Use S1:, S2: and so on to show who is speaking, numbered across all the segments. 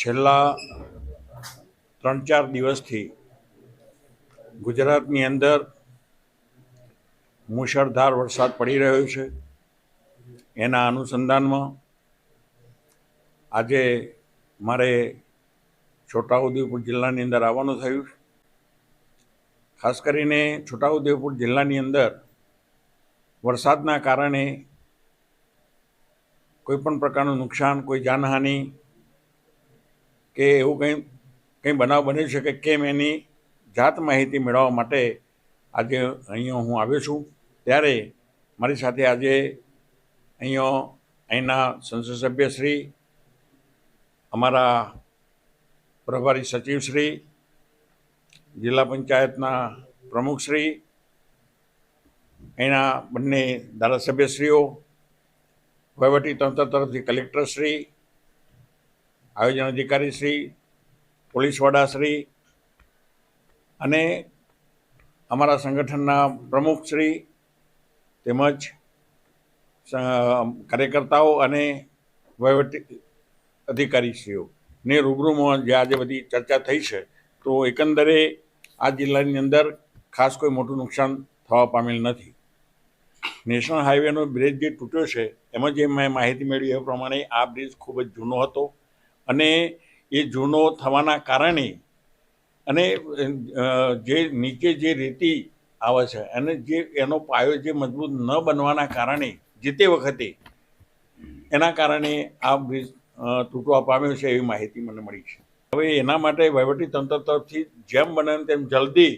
S1: છેલ્લા ત્રણ ચાર દિવસથી ગુજરાતની અંદર મુશળધાર વરસાદ પડી રહ્યો છે એના અનુસંધાનમાં આજે મારે છોટાઉદેપુર જિલ્લાની અંદર આવવાનું થયું છે. ખાસ કરીને છોટાઉદેપુર જિલ્લાની અંદર વરસાદના કારણે કોઈ પણ પ્રકારનું નુકસાન, કોઈ જાનહાનિ કે એવું કંઈ કંઈ બનાવ બન્યો છે કે કેમ એની જાત માહિતી મેળવવા માટે આજે અહીંયા હું આવ્યો છું. ત્યારે મારી સાથે આજે અહીંયા અહીંના સંસદ સભ્યશ્રી અમારા પ્રભારી સચિવશ્રી જિલ્લા પંચાયતના પ્રમુખશ્રી અહીંના બંને ધારાસભ્યશ્રીઓ, વહીવટી તંત્ર તરફથી કલેક્ટરશ્રી આયોજન અધિકારી શ્રી, પોલીસ વડાશ્રી અને અમારા સંગઠનના પ્રમુખશ્રી તેમજ કાર્યકર્તાઓ અને વહીવટી અધિકારીશ્રીઓ ને રૂબરૂમાં જે આજે બધી ચર્ચા થઈ છે, તો એકંદરે આ જિલ્લાની અંદર ખાસ કોઈ મોટું નુકસાન થવા પામેલ નથી. નેશનલ હાઈવેનો બ્રિજ જે તૂટ્યો છે, એમાં જે મેં માહિતી મેળવી એ પ્રમાણે આ બ્રિજ ખૂબ જ જૂનો હતો. અને એ જૂનો થવાના કારણે અને જે નીચે જે રેતી આવે છે અને જે, એનો પાયો જે મજબૂત ન બનવાના કારણે, જે તે વખતે એના કારણે આ બ્રિજ તૂટવા પામ્યો છે એવી માહિતી મને મળી છે. હવે એના માટે વહીવટી તંત્ર તરફથી જેમ બને તેમ જલ્દી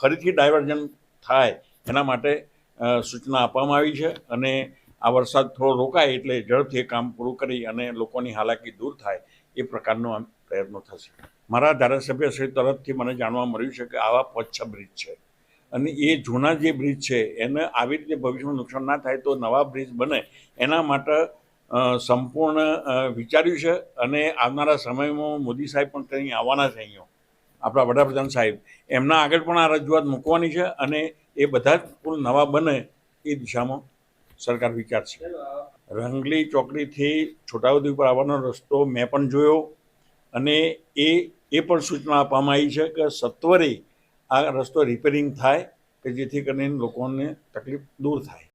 S1: ફરીથી ડાયવર્ઝન થાય એના માટે સૂચના આપવામાં આવી છે અને આ વરસાદ થોડો રોકાય એટલે ઝડપથી કામ પૂરું કરી અને લોકોની હાલાકી દૂર થાય એ પ્રકારનો આમ પ્રયત્નો થશે. મારા ધારાસભ્ય શ્રી તરફથી મને જાણવા મળ્યું છે કે આવા પચ્છ બ્રિજ છે. અને એ જૂના જે બ્રિજ છે, એને આવી રીતે ભવિષ્યમાં નુકસાન ના થાય તો નવા બ્રિજ બને. એના માટે સંપૂર્ણ વિચાર્યું છે અને આવનારા સમયમાં મોદી સાહેબ પણ કંઈ આવવાના છે અહીંયા. આપણા વડાપ્રધાન સાહેબ. એમના આગળ પણ આ રજૂઆત મૂકવાની છે અને એ બધા જ પુલ નવા બને એ દિશામાં સરકાર વિચારશે રંગલી ચોકડીથી છોટાઉદેપુર આવવાનો રસ્તો મેં પણ જોયો અને એ એ પણ સૂચના આપવામાં આવી છે કે સત્વરે આ રસ્તો રિપેરિંગ થાય કે જેથી કરીને લોકોને તકલીફ દૂર થાય.